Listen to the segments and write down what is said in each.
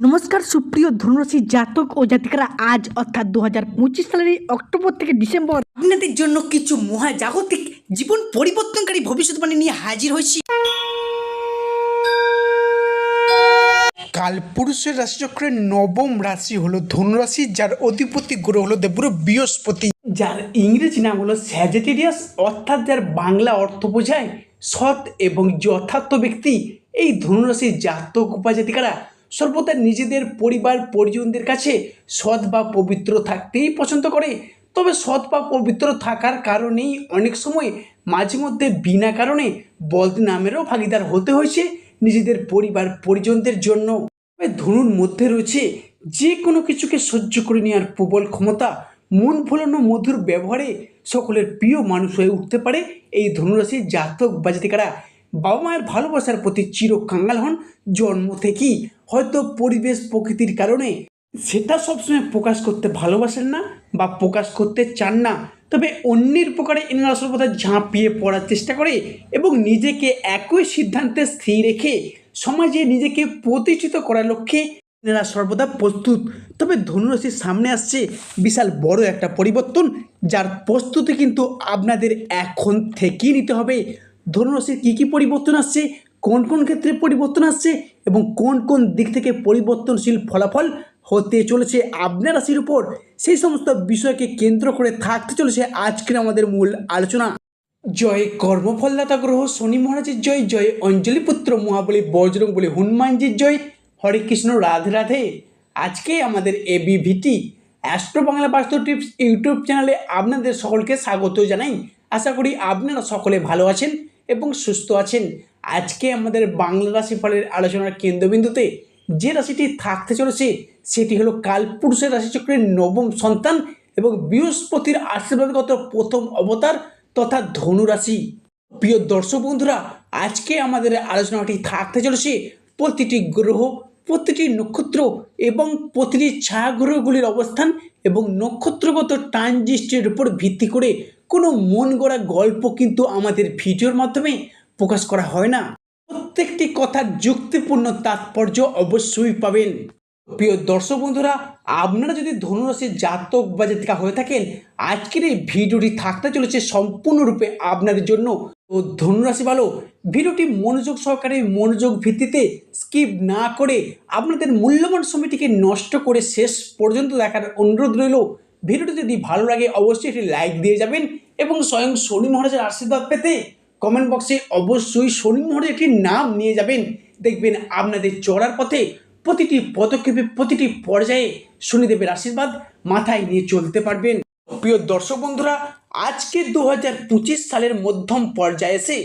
নমস্কার সুপ্রিয় ধনুরাশি জাতক ও জাতিকারা আজ অর্থাৎ দু হাজার পঁচিশ সালের এই অক্টোবর থেকে ডিসেম্বর। আপনাদের জন্য কিছু মহাজাগতিক জীবন পরিবর্তনকারী ভবিষ্যৎবাণী নিয়ে হাজির হয়েছি। কালপুরুষের রাশিচক্রের নবম রাশি হলো ধনুরাশি যার অধিপতি গ্রহ হলো দেবগুরু বৃহস্পতি। যার ইংরেজি নাম হলো স্যাজিটেরিয়াস অর্থাৎ যার বাংলা অর্থ বোঝায় সৎ এবং যথার্থ ব্যক্তি। এই ধনুরাশির জাতক উপাজাতিকারা সর্বদা নিজেদের পরিবার, পরিজনদের কাছে সৎ বা পবিত্র থাকতেই পছন্দ করে। তবে সৎ বা পবিত্র থাকার কারণেই অনেক সময় মাঝে মধ্যে বিনা কারণে বলদ নামেরও ভাগিদার হতে হয়েছে নিজেদের পরিবার, পরিজনদের জন্য। ধনুর মধ্যে রয়েছে যে কোনো কিছুকে সহ্য করে নেওয়ার প্রবল ক্ষমতা, মন ভোলানো মধুর ব্যবহারে সকলের প্রিয় মানুষ হয়ে উঠতে পারে এই ধনুরাশির জাতক বা জাতিকারা। বাবা মায়ের ভালোবাসার প্রতি চির কাঙ্গাল হন, জন্ম থেকেই হয়তো পরিবেশ প্রকৃতির কারণে সেটা সবসময় প্রকাশ করতে ভালোবাসেন না বা প্রকাশ করতে চান না। তবে অন্যের প্রকারে এনারা সর্বদা ঝাঁপিয়ে পড়ার চেষ্টা করে এবং নিজেকে একই সিদ্ধান্তে স্থির রেখে সমাজে নিজেকে প্রতিষ্ঠিত করার লক্ষ্যে এনারা সর্বদা প্রস্তুত। তবে ধনুরাশির সামনে আসছে বিশাল বড় একটা পরিবর্তন, যার প্রস্তুতি কিন্তু আপনাদের এখন থেকেই নিতে হবে। ধনুরাশির কী কী পরিবর্তন আসছে কোন কোন ক্ষেত্রে পরিবর্তন আসছে এবং কোন কোন দিক থেকে পরিবর্তনশীল ফলাফল হতে চলেছে আপনার রাশির উপর? সেই সমস্ত বিষয়কে কেন্দ্র করে থাকতে চলেছে আজকের আমাদের মূল আলোচনা। জয় কর্মফলদাতা গ্রহ, শনি মহারাজের জয় জয় অঞ্জলি পুত্র মহাবলী বজরং বলি হনুমানজির জয়। হরে কৃষ্ণ, রাধে রাধে। আজকে আমাদের এবিভিটি অ্যাস্ট্রো বাংলা বাস্তু টিপস ইউটিউব চ্যানেলে আপনাদের সকলকে স্বাগত জানাই। আশা করি আপনারা সকলে ভালো আছেন এবং সুস্থ আছেন। আজকে আমাদের বাংলা রাশি ফলের আলোচনার কেন্দ্রবিন্দুতে যে রাশিটি থাকতে চলেছে, সেটি হলো কালপুরুষের রাশিচক্রের নবম সন্তান এবং বৃহস্পতির আশীর্বাদগত প্রথম অবতার তথা ধনুরাশি প্রিয় দর্শক বন্ধুরা, আজকে আমাদের আলোচনাটি থাকতে চলেছে প্রতিটি গ্রহ, প্রতিটি নক্ষত্র এবং প্রতিটি ছায়াগ্রহগুলির অবস্থান এবং নক্ষত্রগত ট্রানজিস্টের উপর ভিত্তি করে কোনো মন গড়া গল্প কিন্তু আমাদের ভিডিওর মাধ্যমে প্রকাশ করা হয় না। প্রত্যেকটি কথার যুক্তিপূর্ণ তাৎপর্য অবশ্যই পাবেন। প্রিয় দর্শক বন্ধুরা, আপনারা যদি ধনুরাশির জাতক বা জাতিকা হয়ে থাকেন, আজকের এই ভিডিওটি থাকতে চলেছে সম্পূর্ণরূপে আপনাদের জন্য। তো ধনুরাশি ভালো, ভিডিওটি মনোযোগ সহকারে মনোযোগ ভিত্তিতে স্কিপ না করে আপনাদের মূল্যবান সময়টিকে নষ্ট করে শেষ পর্যন্ত দেখার অনুরোধ রইল। ভিডিওটি যদি ভালো লাগে, অবশ্যই একটি লাইক দিয়ে যাবেন এবং স্বয়ং শনি মহারাজের আশীর্বাদ পেতে কমেন্ট বক্সে অবশ্যই শনি মহারাজ একটি নাম নিয়ে যাবেন। দেখবেন আপনাদের চড়ার পথে প্রতিটি পদক্ষেপে প্রতিটি পর্যায়ে শনিদেবের আশীর্বাদ মাথায় নিয়ে চলতে পারবেন। প্রিয় দর্শক বন্ধুরা, আজকে দু হাজার পঁচিশ সালের মধ্যম পর্যায়ে এসে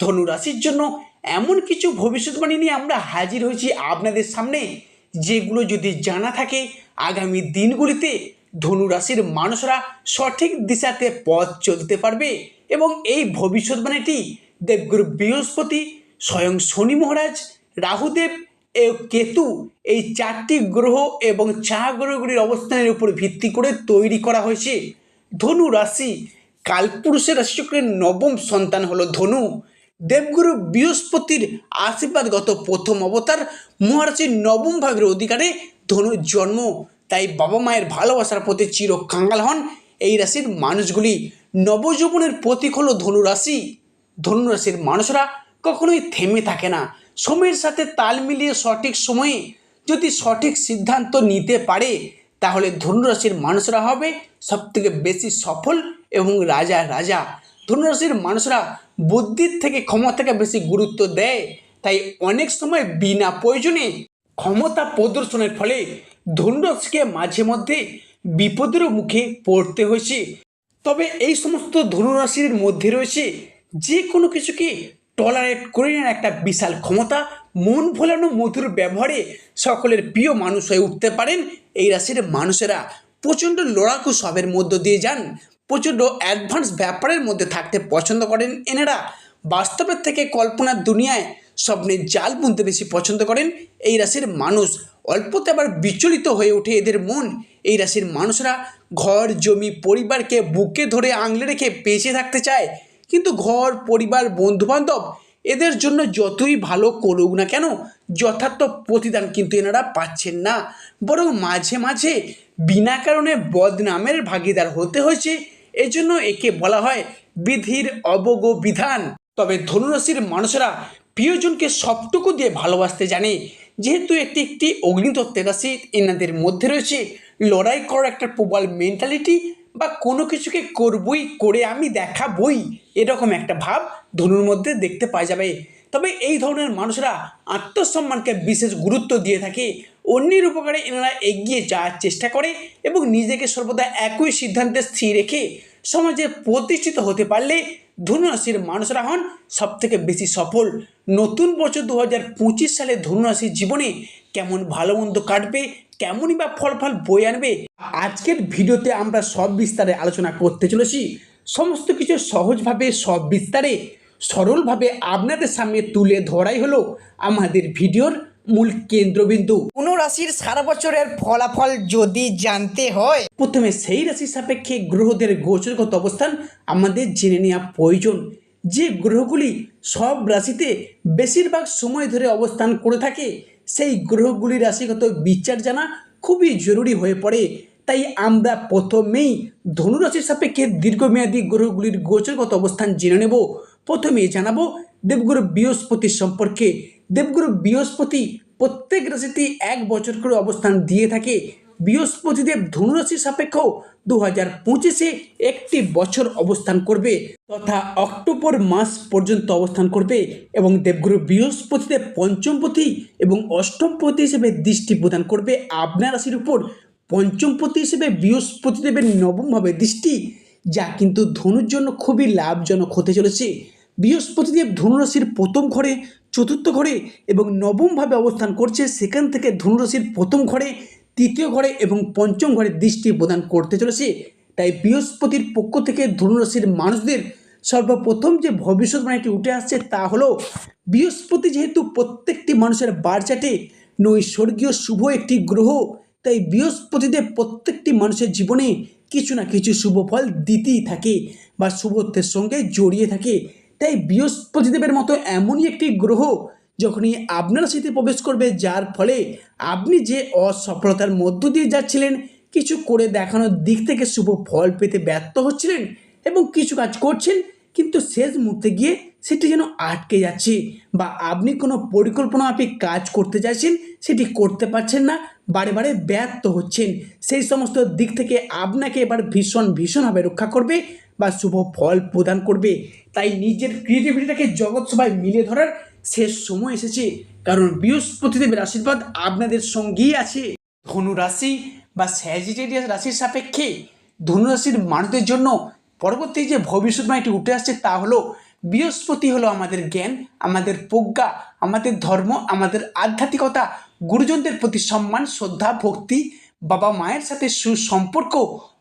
ধনু রাশির জন্য এমন কিছু ভবিষ্যৎবাণী নিয়ে আমরা হাজির হয়েছি আপনাদের সামনে। যেগুলো যদি জানা থাকে, আগামী দিনগুলিতে ধনু রাশির মানুষরা সঠিক দিশাতে পথ চলতে পারবে এবং এই ভবিষ্যৎবাণীটি দেবগুরু বৃহস্পতি স্বয়ং শনি মহারাজ, রাহুদেব এ কেতু এই চারটি গ্রহ এবং চা গ্রহগুলির অবস্থানের উপর ভিত্তি করে তৈরি করা হয়েছে। ধনু রাশি কালপুরুষের রাশিচক্রের নবম সন্তান হলো ধনু। দেবগুরু বৃহস্পতির আশীর্বাদগত প্রথম অবতার মহারাশির নবম ভাগের অধিকারে ধনুর জন্ম। তাই বাবা মায়ের ভালোবাসার প্রতি চির কাঙ্গাল হন এই রাশির মানুষগুলি। নবযৌবনের প্রতীক হলো ধনুরাশি। ধনুরাশির মানুষরা কখনোই থেমে থাকে না। সময়ের সাথে তাল মিলিয়ে সঠিক সময়ে যদি সঠিক সিদ্ধান্ত নিতে পারে, তাহলে ধনুরাশির মানুষরা হবে সবথেকে বেশি সফল এবং রাজা রাজা। ধনুরাশির মানুষরা বুদ্ধির থেকে ক্ষমতাকে বেশি গুরুত্ব দেয়। তাই অনেক সময় বিনা প্রয়োজনে ক্ষমতা প্রদর্শনের ফলে ধনুরাশিকে মাঝে মধ্যে বিপদের মুখে পড়তে হয়েছে। তবে এই সমস্ত ধনুরাশির মধ্যে রয়েছে যে কোনো কিছুকে টলারেট করে নেওয়ার একটা বিশাল ক্ষমতা, মন ভোলানো মধুর ব্যবহারে সকলের প্রিয় মানুষ হয়ে উঠতে পারেন এই রাশির মানুষেরা। প্রচণ্ড লড়াকু সবের মধ্য দিয়ে যান, প্রচণ্ড অ্যাডভান্স ব্যাপারের মধ্যে থাকতে পছন্দ করেন এনারা। বাস্তবের থেকে কল্পনার দুনিয়ায় স্বপ্নের জাল বুনতে বেশি পছন্দ করেন এই রাশির মানুষ। অল্পতে আবার বিচলিত হয়ে ওঠে এদের মন। এই রাশির মানুষরা ঘর, জমি, পরিবারকে বুকে ধরে আংলে রেখে বেঁচে থাকতে চায়। কিন্তু ঘর, পরিবার, বন্ধুবান্ধব এদের জন্য যতই ভালো করুক না কেন, যথার্থ প্রতিদান কিন্তু এনারা পাচ্ছেন না। বরং মাঝে মাঝে বিনা কারণে বদনামের ভাগিদার হতে হয়েছে। এজন্য একে বলা হয় বিধির অবগ বিধান। তবে ধনুরাশির মানুষেরা প্রিয়জনকে সবটুকু দিয়ে ভালোবাসতে জানে। যেহেতু একটি একটি অগ্নিতত্ত্বের রাশি, এনাদের মধ্যে রয়েছে লড়াই করার একটা প্রবল মেন্টালিটি বা কোনো কিছুকে করবই, করে আমি দেখাবই, এরকম একটা ভাব ধনুর মধ্যে দেখতে পাওয়া যাবে। তবে এই ধরনের মানুষরা আত্মসম্মানকে বিশেষ গুরুত্ব দিয়ে থাকে। অন্যের উপকারে এনারা এগিয়ে যাওয়ার চেষ্টা করে এবং নিজেকে সর্বদা একই সিদ্ধান্তে স্থির রেখে সমাজে প্রতিষ্ঠিত হতে পারলে ধনুরাশির মানুষরা হন সব থেকে বেশি সফল। নতুন বছর দু হাজার পঁচিশ সালে ধনুরাশির জীবনে কেমন ভালো মন্দ কাটবে, কেমনই বা ফল ফল বই আনবে, আজকের ভিডিওতে আমরা সব বিস্তারে আলোচনা করতে চলেছি। সমস্ত কিছু সহজভাবে সব বিস্তারে সরলভাবে আপনাদের সামনে তুলে ধরাই হলো আমাদের ভিডিওর মূল কেন্দ্রবিন্দু। কোনো রাশির সারা বছরের ফলাফল যদি জানতে হয় প্রথমে সেই রাশির সাপেক্ষে গ্রহদের গোচরগত অবস্থান আমাদের জেনে নেওয়া প্রয়োজন। যে গ্রহগুলি সব রাশিতে বেশিরভাগ সময় ধরে অবস্থান করে থাকে সেই গ্রহগুলির রাশিগত বিচার জানা খুবই জরুরি হয়ে পড়ে। তাই আমরা প্রথমেই ধনুরাশির সাপেক্ষে দীর্ঘমেয়াদী গ্রহগুলির গোচরগত অবস্থান জেনে নেব। প্রথমে জানাব দেবগুরু বৃহস্পতি সম্পর্কে। দেবগুরু বৃহস্পতি প্রত্যেক রাশিতে এক বছর করে অবস্থান দিয়ে থাকে। বৃহস্পতিদেব ধনুরাশি সাপেক্ষ দু হাজার পঁচিশে একটি বছর অবস্থান করবে তথা অক্টোবর মাস পর্যন্ত অবস্থান করবে এবং দেবগুরু বৃহস্পতিদেব পঞ্চমপতি এবং অষ্টমপতি হিসেবে দৃষ্টি প্রদান করবে। আপনার রাশির উপর পঞ্চমপতি হিসেবে বৃহস্পতিদেবের নবমভাবে দৃষ্টি, যা কিন্তু ধনুর জন্য খুবই লাভজনক হতে চলেছে। বৃহস্পতিদেব ধনুরাশির প্রথম ঘরে চতুর্থ ঘরে এবং নবমভাবে অবস্থান করছে, সেখান থেকে ধনুরাশির প্রথম ঘরে, তৃতীয় ঘরে এবং পঞ্চম ঘরে দৃষ্টি প্রদান করতে চলেছে। তাই বৃহস্পতির পক্ষ থেকে ধনুরাশির মানুষদের সর্বপ্রথম যে ভবিষ্যৎবাণীটি উঠে আসছে তা হলো, বৃহস্পতি যেহেতু প্রত্যেকটি মানুষের বারচাটে নৈসর্গীয় শুভ একটি গ্রহ, তাই বৃহস্পতিদেব প্রত্যেকটি মানুষের জীবনে কিছু না কিছু শুভ ফল দিতেই থাকে বা শুভত্বের সঙ্গে জড়িয়ে থাকে। তাই বৃহস্পতিদেবের মতো এমনই একটি গ্রহ যখনই আপনার সাথে প্রবেশ করবে, যার ফলে আপনি যে অসফলতার মধ্য দিয়ে যাচ্ছিলেন, কিছু করে দেখানোর দিক থেকে শুভ ফল পেতে ব্যর্থ হচ্ছিলেন এবং কিছু কাজ করছেন, কিন্তু শেষ মুহূর্তে গিয়ে সেটি যেন আটকে যাচ্ছে বা আপনি কোনো পরিকল্পনা আপনি কাজ করতে চাইছেন সেটি করতে পারছেন না, বারে বারে ব্যর্থ হচ্ছেন। সেই সমস্ত দিক থেকে আপনাকে এবার ভীষণ ভীষণভাবে রক্ষা করবে বা শুভ ফল প্রদান করবে। তাই নিজের ক্রিয়েটিভিটিটাকে জগৎ সবাই মিলে ধরার শেষ সময় এসেছে। কারণ বৃহস্পতিদেবের আশীর্বাদ আপনাদের সঙ্গেই আছে। ধনু রাশি বা স্যাজিটেরিয়াস রাশির সাপেক্ষে ধনুরাশির মানুষদের জন্য পরবর্তী যে ভবিষ্যৎবাণীটি উঠে আসছে তা হলো, বৃহস্পতি হলো আমাদের জ্ঞান, আমাদের প্রজ্ঞা, আমাদের ধর্ম, আমাদের আধ্যাত্মিকতা, গুরুজনদের প্রতি সম্মান, শ্রদ্ধা, ভক্তি বাবা মায়ের সাথে সুসম্পর্ক,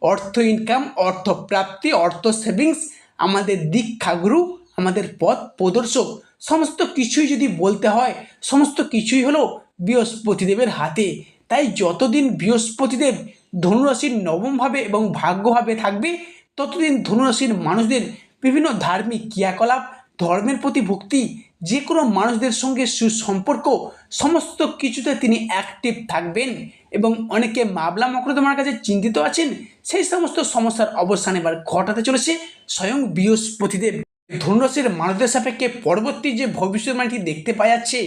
অর্থ ইনকাম অর্থ প্রাপ্তি, অর্থ সেভিংস আমাদের দীক্ষাগুরু, আমাদের পথ প্রদর্শক, সমস্ত কিছুই যদি বলতে হয়, সমস্ত কিছুই হলো বৃহস্পতিদেবের হাতে। তাই যতদিন বৃহস্পতিদেব ধনুরাশির নবমভাবে এবং ভাগ্যভাবে থাকবে, ততদিন ধনুরাশির মানুষদের বিভিন্ন ধার্মিক ক্রিয়াকলাপ, ধর্মের প্রতি ভক্তি যে কোনো মানুষদের সঙ্গে সুসম্পর্ক, সমস্ত কিছুতে তিনি অ্যাক্টিভ থাকবেন এবং অনেকে মামলা মকরদমার কাছে চিন্তিত আছেন, সেই সমস্ত সমস্যার অবসান এবার ঘটাতে চলেছে স্বয়ং বৃহস্পতিদেব। ধনুরাশির মানুষদের সাপেক্ষে পরবর্তী যে ভবিষ্যৎবাণীটি দেখতে পাওয়া যাচ্ছে,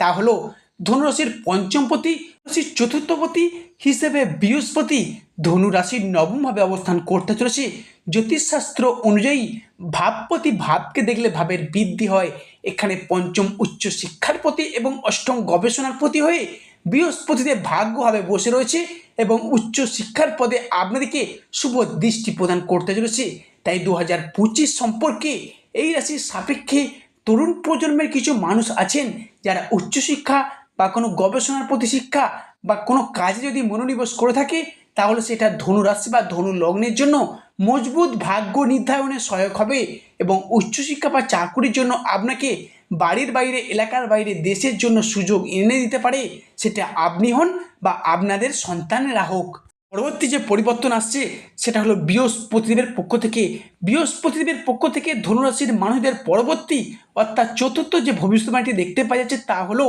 তা হলো ধনুরাশির পঞ্চমপতি রাশির চতুর্থপতি হিসেবে বৃহস্পতি ধনুরাশির নবমভাবে অবস্থান করতে চলেছে। জ্যোতিষশাস্ত্র অনুযায়ী ভাবপতি ভাবকে দেখলে ভাবের বৃদ্ধি হয়। এখানে পঞ্চম উচ্চ শিক্ষার প্রতি এবং অষ্টম গবেষণার প্রতি হয়ে বৃহস্পতিতে ভাগ্যভাবে বসে রয়েছে এবং উচ্চ শিক্ষার পদে আপনাদেরকে শুভ দৃষ্টি প্রদান করতে চলেছে। তাই দু হাজার পঁচিশ সম্পর্কে এই রাশির সাপেক্ষে তরুণ প্রজন্মের কিছু মানুষ আছেন যারা উচ্চশিক্ষা বা কোনো গবেষণার প্রতি শিক্ষা বা কোনো কাজে যদি মনোনিবেশ করে থাকে, তাহলে সেটা ধনু রাশি বা ধনু লগ্নের জন্য মজবুত ভাগ্য নির্ধারণে সহায়ক হবে এবং উচ্চশিক্ষা বা চাকুরির জন্য আপনাকে বাড়ির বাইরে, এলাকার বাইরে, দেশের জন্য সুযোগ এনে দিতে পারে। সেটা আপনি হন বা আপনাদের সন্তানেরা হোক। পরবর্তী যে পরিবর্তন আসছে, সেটা হলো বৃহস্পতিদেবের পক্ষ থেকে। বৃহস্পতিদেবের পক্ষ থেকে ধনুরাশির মানুষদের পরবর্তী, অর্থাৎ চতুর্থ যে ভবিষ্যৎবাণীটি দেখতে পাওয়া যাচ্ছে, তা হলো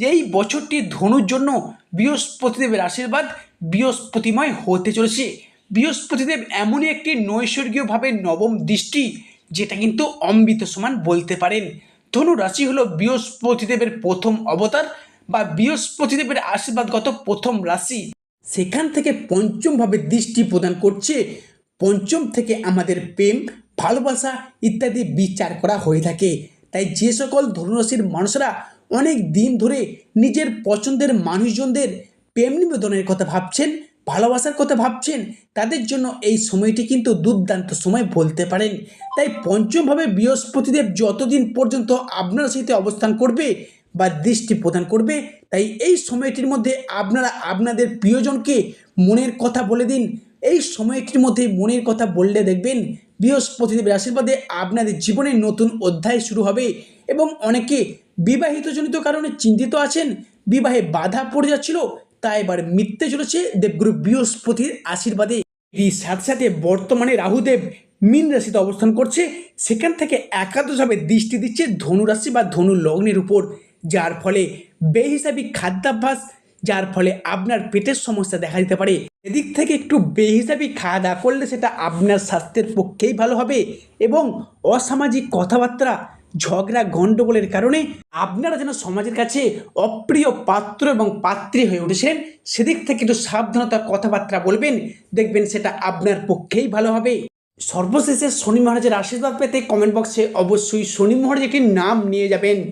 যে এই বছরটি ধনুর জন্য বৃহস্পতিদেবের আশীর্বাদ বৃহস্পতিময় হতে চলেছে। বৃহস্পতিদেব এমনই একটি নৈসর্গীয়ভাবে নবম দৃষ্টি, যেটা কিন্তু অমৃত সমান বলতে পারেন। ধনু রাশি হলো বৃহস্পতিদেবের প্রথম অবতার বা বৃহস্পতিদেবের আশীর্বাদগত প্রথম রাশি। সেখান থেকে পঞ্চমভাবে দৃষ্টি প্রদান করছে। পঞ্চম থেকে আমাদের প্রেম, ভালোবাসা ইত্যাদি বিচার করা হয়ে থাকে। তাই যে সকল ধনুরাশির মানুষরা অনেক দিন ধরে নিজের পছন্দের মানুষজনদের প্রেম নিবেদনের কথা ভাবছেন, ভালোবাসার কথা ভাবছেন। তাদের জন্য এই সময়টি কিন্তু দুর্দান্ত সময় বলতে পারেন। তাই পঞ্চমভাবে বৃহস্পতিদেব যতদিন পর্যন্ত আপনার সাথে অবস্থান করবে বা দৃষ্টি প্রদান করবে, তাই এই সময়টির মধ্যে আপনারা আপনাদের প্রিয়জনকে মনের কথা বলে দিন। এই সময়টির মধ্যে মনের কথা বললে দেখবেন, বৃহস্পতিদেবের আশীর্বাদে আপনাদের জীবনে নতুন অধ্যায় শুরু হবে। এবং অনেকে বিবাহিতজনিত কারণে চিন্তিত আছেন, বিবাহে বাধা পড়ে যাচ্ছিল, তা এবার মিথ্যে চলেছে দেবগুরু বৃহস্পতির আশীর্বাদে। এর সাথে সাথে বর্তমানে রাহুদেব মীন রাশিতে অবস্থান করছে, সেখান থেকে একাদশভাবে দৃষ্টি দিচ্ছে ধনুরাশি বা ধনু লগ্নের উপর, যার ফলে বেহিসাবি খাদ্যাভ্যাস, যার ফলে আপনার পেটের সমস্যা দেখা দিতে পারে। এদিক থেকে একটু বেহিসাবি খাওয়া দাওয়া করলে সেটা আপনার স্বাস্থ্যের পক্ষেই ভালো হবে এবং অসামাজিক কথাবার্তা ঝগড়া গণ্ডগোলের কারণে আপনারা যেন সমাজের কাছে অপ্রিয় পাত্র এবং পাত্রী হয়ে উঠেছেন, সেদিক থেকে একটু সাবধানতা, কথাবার্তা বলবেন, দেখবেন সেটা আপনার পক্ষেই ভালো হবে। সর্বশেষে শনি মহারাজের আশীর্বাদ পেতে কমেন্ট বক্সে অবশ্যই শনি মহারাজ একটি নাম নিয়ে যাবেন।